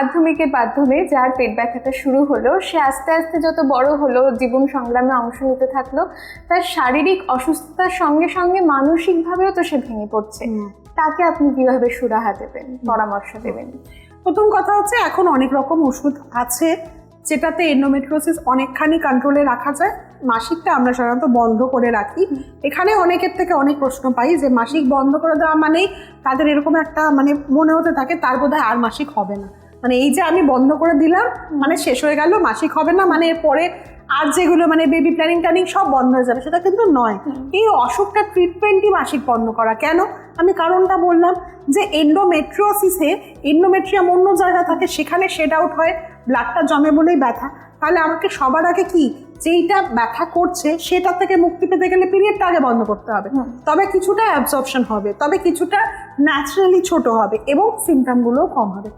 মাধ্যমিকের মাধ্যমে যার পেট ব্যথাটা শুরু হলো সে আস্তে আস্তে যত বড় হলো জীবন সংগ্রামে অংশ নিতে থাকল তার শারীরিক অসুস্থতার সঙ্গে সঙ্গে মানসিকভাবেও তো সে ভেঙে পড়ছে। তাকে আপনি কীভাবে সুরাহা দেবেন পরামর্শ দেবেন? প্রথম কথা হচ্ছে এখন অনেক রকম ওষুধ আছে যেটাতে এন্ডোমেট্রোসিস অনেকখানি কন্ট্রোলে রাখা যায়। মাসিকটা আমরা সাধারণত বন্ধ করে রাখি। এখানে অনেকের থেকে অনেক প্রশ্ন পাই যে মাসিক বন্ধ করে দেওয়া মানেই তাদের এরকম একটা মানে মনে হতে থাকে তার বোধহয় আর মাসিক হবে না। মানে এই যে আমি বন্ধ করে দিলাম মানে শেষ হয়ে গেল মাসিক হবে না মানে এরপরে আর যেগুলো মানে বেবি প্ল্যানিং ট্যানিং সব বন্ধ হয়ে যাবে সেটা কিন্তু নয়। এই অসুখটা ট্রিটমেন্টই মাসিক বন্ধ করা। কেন? আমি কারণটা বললাম যে এন্ডোমেট্রিওসিসে এন্ডোমেট্রিয়াম অন্য জায়গা থাকে সেখানে শেড আউট হয় ব্লাডটা জমে বলেই ব্যথা। তাহলে আমাকে সবার আগে কি? যেইটা ব্যথা করছে সেটা থেকে মুক্তি পেতে গেলে পিরিয়ডটা আগে বন্ধ করতে হবে। তবে কিছুটা অ্যাবজর্পশন হবে তবে কিছুটা ন্যাচারালি ছোট হবে এবং সিমটমগুলোও কম হবে।